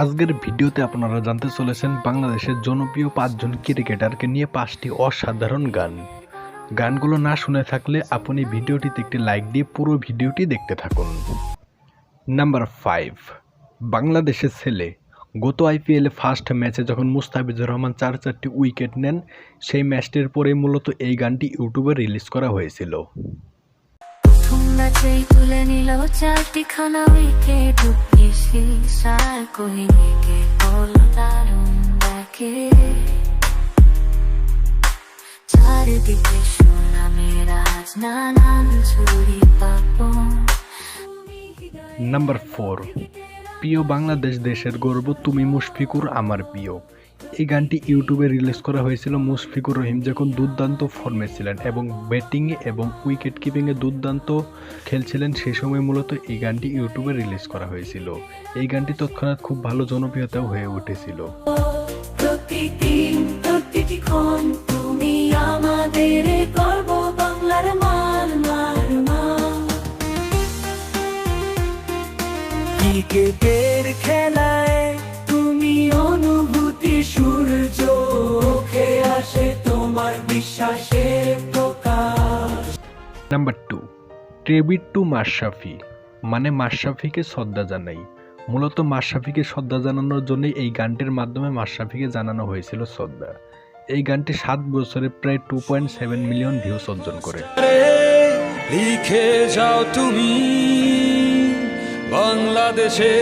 আজকের ভিডিওতে আপনারা জানতে চলেছেন বাংলাদেশের জনপ্রিয় পাঁচজন ক্রিকেটারকে নিয়ে পাঁচটি অসাধারণ গান। গানগুলো না শুনে থাকলে আপনি ভিডিওটিতে একটি লাইক দিয়ে পুরো ভিডিওটি দেখতে থাকুন। নাম্বার ফাইভ, বাংলাদেশের ছেলে। গত আইপিএলে ফার্স্ট ম্যাচে যখন মুস্তাফিজুর রহমান চার চারটি উইকেট নেন, সেই ম্যাচটির পরে মূলত এই গানটি ইউটিউবে রিলিজ করা হয়েছিল। ম্যাচেই তুলে নিল চারটি খানা উইকেট বেশি সার কোহলিকে বল দারুণ দেখে। চারিদিকে সুনামের আজ নানান ছড়ি পাপন। নাম্বার ফোর প্রিয় বাংলাদেশ দেশের গর্ব, তুমি মুশফিকুর আমার প্রিয়। এই গানটি ইউটিউবে রিলিজ করা হয়েছিল মুশফিকুর রহিম যখন দুর্দান্ত ফর্মে ছিলেন এবং ব্যাটিংয়ে এবং উইকেট কিপিংয়ে দুর্দান্ত খেলছিলেন সেই সময় মূলত এই গানটি ইউটিউবে রিলিজ করা হয়েছিল। এই গানটি তৎক্ষণাৎ খুব ভালো জনপ্রিয়তাও হয়ে উঠেছিল। প্রতিদিন প্রতিটি বিশ্বাসের প্রকাশ। Number two tribute to Mashrafe মানে মাশরাফিকে শ্রদ্ধা জানাই। মূলত মাশরাফিকে শ্রদ্ধা জানানোর জন্য এই গানটির মাধ্যমে মাশরাফিকে জানানো হয়েছিল শ্রদ্ধা। এই গানটি সাত বছরে প্রায় two point seven million views অর্জন করে। লিখে যাও তুমি বাংলাদেশে।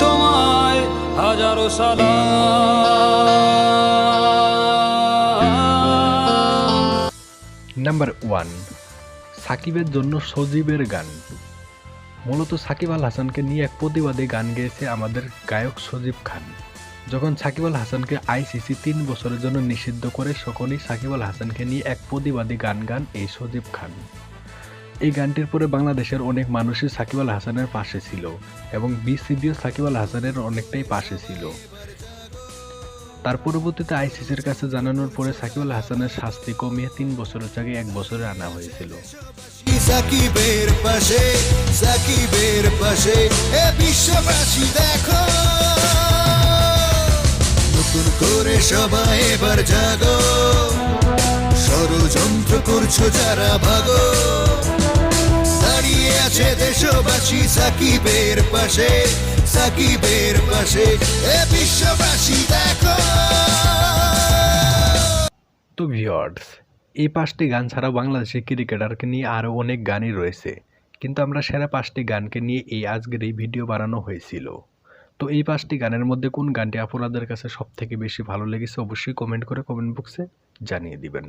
তোমায় নাম্বার ওয়ান সাকিবের জন্য সজীবের গান। মূলত সাকিব আল হাসানকে নিয়ে এক প্রতিবাদী গান গেয়েছে আমাদের গায়ক সজীব খান। যখন সাকিব আল হাসানকে আইসিসি তিন বছরের জন্য নিষিদ্ধ করে, সকলেই সাকিব আল হাসানকে নিয়ে এক প্রতিবাদী গান গান এই সজীব খান। এই গানটির পরে বাংলাদেশের অনেক মানুষই সাকিব আল হাসানের পাশে ছিল এবং বিসিবিও সাকিব আল হাসানের অনেকটাই পাশে ছিল। তার পরবর্তীতে আইসিসির কাছে জানানোর পরে সাকিব আল হাসানের শাস্তি কমিয়ে তিন বছরের জায়গায় এক বছরে আনা হয়েছিল। সাকিবের পাশে সাকিবের পাশে নতুন করে সবাই এবার জাগো। ষড়যন্ত্র করছ যারা ভাগো। আছে দেশবাসী সাকিবের পাশে সাকিবের পাশে এ বিশ্ববাসী দেখো তো ভিওয়ার্স এই পাঁচটি গান ছাড়াও বাংলাদেশের ক্রিকেটারকে নিয়ে আরও অনেক গানই রয়েছে। কিন্তু আমরা সেরা পাঁচটি গানকে নিয়ে এই আজকের এই ভিডিও বানানো হয়েছিল। তো এই পাঁচটি গানের মধ্যে কোন গানটি আপনাদের কাছে সব থেকে বেশি ভালো লেগেছে অবশ্যই কমেন্ট করে কমেন্ট বক্সে জানিয়ে দিবেন।